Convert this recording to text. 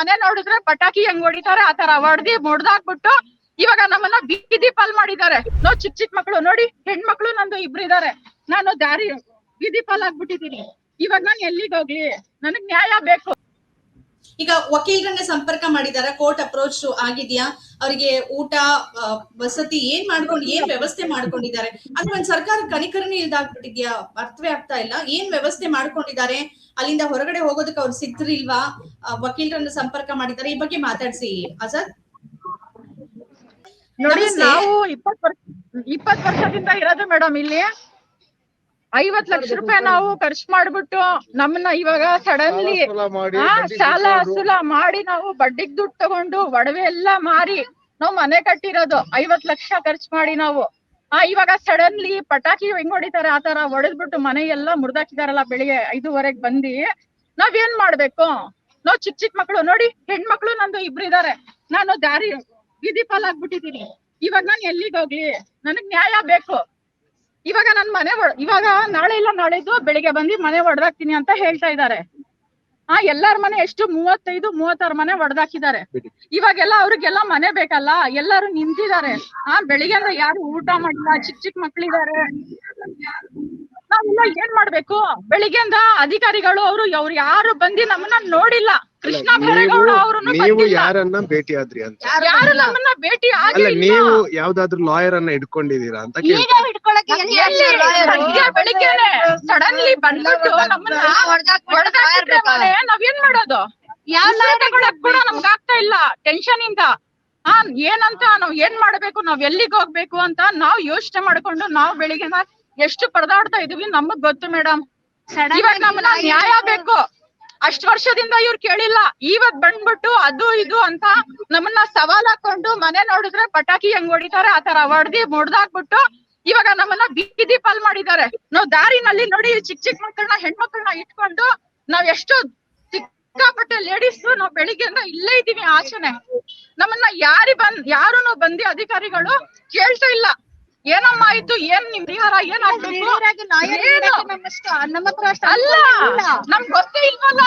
ಮನೆ ನೋಡಿದ್ರೆ ಪಟಾಕಿ ಹೆಂಗ್ ಹೊಡಿತಾರೆ ಆತರ ಹೊಡ್ದಿ ಮುಡ್ದಾಕ್ಬಿಟ್ಟು ಇವಾಗ ನಮ್ಮನ್ನ ಬೀದಿ ಪಾಲ್ ಮಾಡಿದ್ದಾರೆ. ನೋ ಚಿಕ್ಕ ಚಿಕ್ಕ ಮಕ್ಳು, ನೋಡಿ ಹೆಣ್ಮಕ್ಳು ನಂದು ಇಬ್ರು ಇದಾರೆ. ನಾನು ದಾರಿ ಬೀದಿ ಪಾಲ್ ಆಗ್ಬಿಟ್ಟಿದೀನಿ ಇವಾಗ ನಾನು ಎಲ್ಲಿಗೆ ಹೋಗ್ಲಿ? ನನಗ್ ನ್ಯಾಯ ಬೇಕು. ಈಗ ವಕೀಲರನ್ನ ಸಂಪರ್ಕ ಮಾಡಿದಾರ? ಕೋರ್ಟ್ ಅಪ್ರೋಚ್ ಆಗಿದ್ಯಾ? ಅವರಿಗೆ ಊಟ ವಸತಿ ಏನ್ ಮಾಡ್ಕೊಂಡು ಏನ್ ವ್ಯವಸ್ಥೆ ಮಾಡ್ಕೊಂಡಿದ್ದಾರೆ? ಅಂದ್ರೆ ಒಂದ್ ಸರ್ಕಾರ ಕನಿಕರನೇ ಇಲ್ದಾಗ್ಬಿಟ್ಟಿದ್ಯಾ? ಅರ್ಥವೇ ಆಗ್ತಾ ಇಲ್ಲ. ಏನ್ ವ್ಯವಸ್ಥೆ ಮಾಡ್ಕೊಂಡಿದ್ದಾರೆ? ಅಲ್ಲಿಂದ ಹೊರಗಡೆ ಹೋಗೋದಕ್ಕೆ ಅವ್ರು ಸಿದ್ಧರಿಲ್ವಾ ವಕೀಲರನ್ನ ಸಂಪರ್ಕ ಮಾಡಿದ್ದಾರೆ ಈ ಬಗ್ಗೆ ಮಾತಾಡ್ಸಿ ಆಜಾದ್. ನೋಡಿ ನಾವು ಇಪ್ಪತ್ ವರ್ಷ ಇಪ್ಪತ್ ವರ್ಷದಿಂದ ಇರೋದು ಮೇಡಮ್ ಇಲ್ಲಿ. ಐವತ್ ಲಕ್ಷ ರೂಪಾಯಿ ನಾವು ಖರ್ಚು ಮಾಡ್ಬಿಟ್ಟು ನಮ್ಮನ್ನ ಇವಾಗ ಸಡನ್ಲಿ ಸಾಲ ಸಾಲ ಮಾಡಿ ನಾವು ಬಡ್ಡಿಗ್ ದುಡ್ಡು ತಗೊಂಡು ಒಡವೆ ಎಲ್ಲಾ ಮಾರಿ ನಾವು ಮನೆ ಕಟ್ಟಿರೋದು. ಐವತ್ ಲಕ್ಷ ಖರ್ಚು ಮಾಡಿ ನಾವು. ಆ ಇವಾಗ ಸಡನ್ಲಿ ಪಟಾಕಿ ಹೆಂಗ್ ಹೊಡಿತಾರೆ? ಆತರ ಹೊಡೆದ್ಬಿಟ್ಟು ಮನೆ ಎಲ್ಲಾ ಮುರ್ದಾಕಿದಾರಲ್ಲ ಬೆಳಿಗ್ಗೆ ಐದುವರೆಗ್ ಬಂದಿ. ನಾವೇನ್ ಮಾಡ್ಬೇಕು? ನಾವ್ ಚಿಕ್ಕ ಚಿಕ್ಕ ಮಕ್ಳು. ನೋಡಿ ಹೆಣ್ಮಕ್ಳು ನಂದು ಇಬ್ರು ಇದಾರೆ. ನಾನು ದಾರಿ ಬೀದಿ ಪಾಲ್ ಆಗ್ಬಿಟ್ಟಿದೀನಿ ಇವಾಗ ನಾನು ಎಲ್ಲಿಗೆ ಹೋಗ್ಲಿ? ನನಗ್ ನ್ಯಾಯ ಬೇಕು. ಇವಾಗ ನನ್ ಮನೆ ಇವಾಗ ನಾಳೆ ಇಲ್ಲ ನಾಳೆದು ಬೆಳಿಗ್ಗೆ ಬಂದು ಮನೆ ಒಡೆದಾಕ್ತೀನಿ ಅಂತ ಹೇಳ್ತಾ ಇದ್ದಾರೆ. ಆ, ಎಲ್ಲಾರ ಮನೆ ಎಷ್ಟು? ಮೂವತ್ತೈದು, ಮೂವತ್ತಾರು ಮನೆ ಒಡೆದಾಕಿದ್ದಾರೆ. ಇವಾಗೆಲ್ಲ ಅವ್ರಿಗೆಲ್ಲ ಮನೆ ಬೇಕಲ್ಲ, ಎಲ್ಲಾರು ನಿಂತಿದ್ದಾರೆ. ಆ ಅಂದ್ರೆ ಯಾರು ಊಟ ಮಾಡಿಲ್ಲ ಚಿಕ್ಕ ಚಿಕ್ಕ ಮಕ್ಳಿದಾರೆ ನಾವೆಲ್ಲ ಏನ್ ಮಾಡ್ಬೇಕು? ಬೆಳಿಗ್ಗೆಯಿಂದ ಅಧಿಕಾರಿಗಳು ಅವರು ಅವ್ರು ಯಾರು ಬಂದಿ ನಮ್ಮನ್ನ ನೋಡಿಲ್ಲ. ಕೃಷ್ಣ ಬೈರೇಗೌಡ ಅವ್ರನ್ನು ನೀವು ಯಾರನ್ನ ಭೇಟಿ ಆದ್ರಿ ಅಂತ? ಯಾರು ನಮ್ಮನ್ನ ಭೇಟಿ ಅಲ್ಲ ನೀವು ಯಾವ್ದಾದ್ರು ಲಾಯರ್ ಅನ್ನ ಇಟ್ಕೊಂಡಿದೀರಾ ಅಂತ ಬೆಳಿಗ್ಗೆನೆ ಸಡನ್ಲಿ ಬಂದ್ಬಿಟ್ಟು ನಮ್ಮನ್ನ ನಾವೇನ್ ಮಾಡೋದು? ಯಾವ ತಗೊಳಕ್ ಕೂಡ ನಮ್ಗ್ ಆಗ್ತಾ ಇಲ್ಲ ಟೆನ್ಷನ್ ಇಂದ. ಹಾ ಏನಂತ ನಾವ್ ಏನ್ ಮಾಡ್ಬೇಕು? ನಾವ್ ಎಲ್ಲಿಗ್ ಹೋಗ್ಬೇಕು ಅಂತ ನಾವ್ ಯೋಚನೆ ಮಾಡ್ಕೊಂಡು ನಾವ್ ಬೆಳಿಗ್ಗೆ ಎಷ್ಟು ಪರದಾಡ್ತಾ ಇದೀವಿ ನಮಗ್ ಗೊತ್ತು ಮೇಡಮ್ ಇವಾಗ ನಮ್ಮನ್ನ ನ್ಯಾಯ ಬೇಕು. ಅಷ್ಟ್ ವರ್ಷದಿಂದ ಇವ್ರು ಕೇಳಿಲ್ಲ. ಇವತ್ ಬಂದ್ಬಿಟ್ಟು ಅದು ಇದು ಅಂತ ನಮ್ಮನ್ನ ಸವಾಲ್ ಹಾಕೊಂಡು ಮನೆ ನೋಡಿದ್ರೆ ಪಟಾಕಿ ಹೆಂಗ್ ಹೊಡಿತಾರೆ ಆತರ ಹೊಡ್ದಿ ಮುಡ್ದಾಕ್ಬಿಟ್ಟು ಇವಾಗ ನಮ್ಮನ್ನ ಬೀದಿ ಪಾಲ್ ಮಾಡಿದ್ದಾರೆ. ನಾವ್ ದಾರಿನಲ್ಲಿ ನೋಡಿ ಚಿಕ್ಕ ಚಿಕ್ಕ ಮಕ್ಕಳನ್ನ ಹೆಣ್ಮಕ್ಳನ್ನ ಇಟ್ಕೊಂಡು ನಾವ್ ಎಷ್ಟು ಸಿಕ್ಕಾಪಟ್ಟೆ ಲೇಡೀಸ್ ನಾವ್ ಬೆಳಿಗ್ಗೆಯಿಂದ ಇಲ್ಲೇ ಇದೀವಿ ಆಚೆನೆ. ನಮ್ಮನ್ನ ಯಾರಿ ಬಂದ್ ಯಾರುನು ಬಂದಿ ಅಧಿಕಾರಿಗಳು ಕೇಳ್ತಾ ಇಲ್ಲ. ಏನಮ್ಮ ಆಯ್ತು ಏನ್ ನಿಮ್ ಪರಿಹಾರ? ಏನ್ ಆಗ್ಬೇಕು? ನಮ್ಮ ಹತ್ರ ಅಷ್ಟು. ಅಲ್ಲ ನಮ್ಗ್ ಗೊತ್ತೇ ಇಲ್ವಲ್ಲ?